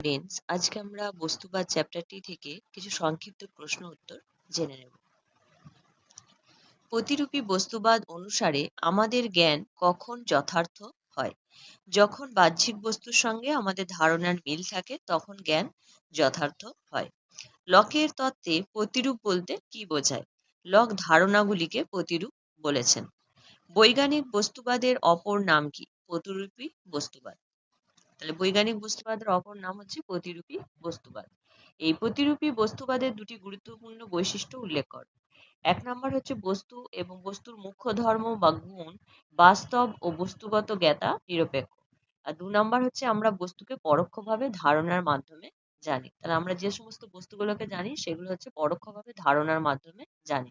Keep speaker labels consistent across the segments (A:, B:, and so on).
A: Friends আজকে আমরা বস্তুবাদ চ্যাপ্টারটি থেকে কিছু সংক্ষিপ্ত প্রশ্ন উত্তর জেনে নেব। প্রতিরূপী বস্তুবাদ অনুসারে আমাদের জ্ঞান কখন যথার্থ হয়? যখন বাহ্যিক বস্তুর সঙ্গে আমাদের ধারণার মিল থাকে, তখন জ্ঞান যথার্থ হয়। লকের তত্ত্বে প্রতিরূপ বলতে কি বোঝায়? লক ধারণাগুলিকে প্রতিরূপ বলেছেন। বৈজ্ঞানিক বস্তুবাদের অপর নাম কি? প্রতিরূপী বস্তুবাদ। তাহলে বৈজ্ঞানিক বস্তুবাদের অপর নাম হচ্ছে প্রতিরূপী বস্তুবাদ। এই প্রতিরূপী বস্তুবাদের দুটি গুরুত্বপূর্ণ বৈশিষ্ট্য উল্লেখ কর। এক নম্বর হচ্ছে বস্তু এবং বস্তুর মুখ্য ধর্ম বা গুণ, বাস্তব ও বস্তুগত জ্ঞাতা নিরপেক্ষ। আর দু নম্বর হচ্ছে আমরা বস্তুকে পরোক্ষভাবে ধারণার মাধ্যমে জানি। তাহলে আমরা যে সমস্ত বস্তুগুলোকে জানি, সেগুলো হচ্ছে পরোক্ষভাবে ধারণার মাধ্যমে জানি।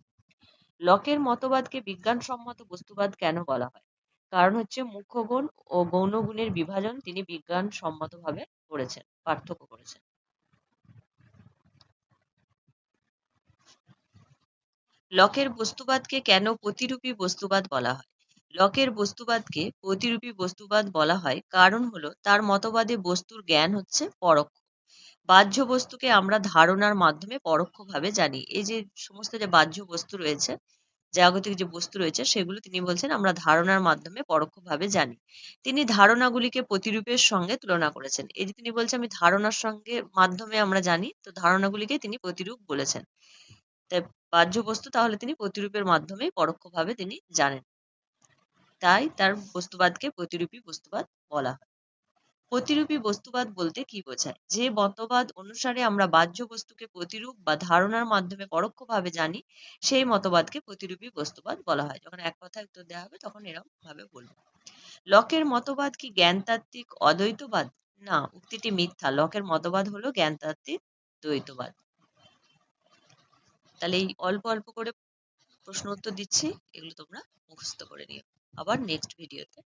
A: লকের মতবাদকে বিজ্ঞানসম্মত বস্তুবাদ কেন বলা হয়? কারণ হচ্ছে মুখ্য গুণ ও গৌণ গুণের বিভাজন তিনি বিজ্ঞানসম্মতভাবে করেছেন, পার্থক্য করেছেন। লকের বস্তুবাদকে কেন প্রতিরূপী বস্তুবাদ বলা হয়? লকের বস্তুবাদকে প্রতিরূপী বস্তুবাদ বলা হয় কারণ হলো তার মতবাদে বস্তুর জ্ঞান হচ্ছে পরোক্ষ। বাহ্য বস্তুকে আমরা ধারণার মাধ্যমে পরোক্ষভাবে জানি। এই যে সমস্ত যে বাহ্য বস্তু রয়েছে জাগতিক যে বস্তু রয়েছে সেগুলো তিনি বলছেন আমরা ধারণার মাধ্যমে পরোক্ষভাবে জানি। তিনি ধারণাগুলিকে প্রতিরূপের সঙ্গে তুলনা করেছেন। এই যে তিনি বলছেন আমি ধারণার সঙ্গে মাধ্যমে আমরা জানি, তো ধারণাগুলিকে তিনি প্রতিরূপ বলেছেন। তাই বাহ্য বস্তু তাহলে তিনি প্রতিরূপের মাধ্যমে পরোক্ষভাবে তিনি জানেন। তাই তার বস্তুবাদকে প্রতিরূপী বস্তুবাদ বলা হয়। প্রতিরূপী বস্তুবাদ বলতে কি বোঝায়? যে মতবাদ অনুসারে আমরা বাহ্য বস্তুকে প্রতিরূপ বা ধারণার মাধ্যমে পরোক্ষভাবে জানি, সেই মতবাদকে প্রতিরূপী বস্তুবাদ বলা হয়। যখন এক কথায় উত্তর দেওয়া হবে, তখন এরকম ভাবে বলব। লকের মতবাদ কি জ্ঞানতাত্ত্বিক অদ্বৈতবাদ? না, উক্তিটি মিথ্যা। লকের মতবাদ হলো জ্ঞানতাত্ত্বিক দ্বৈতবাদ। তাহলে এই অল্প অল্প করে প্রশ্ন উত্তর দিচ্ছি। এগুলো তোমরা মুখস্থ করে নিও। আবার নেক্সট ভিডিওতে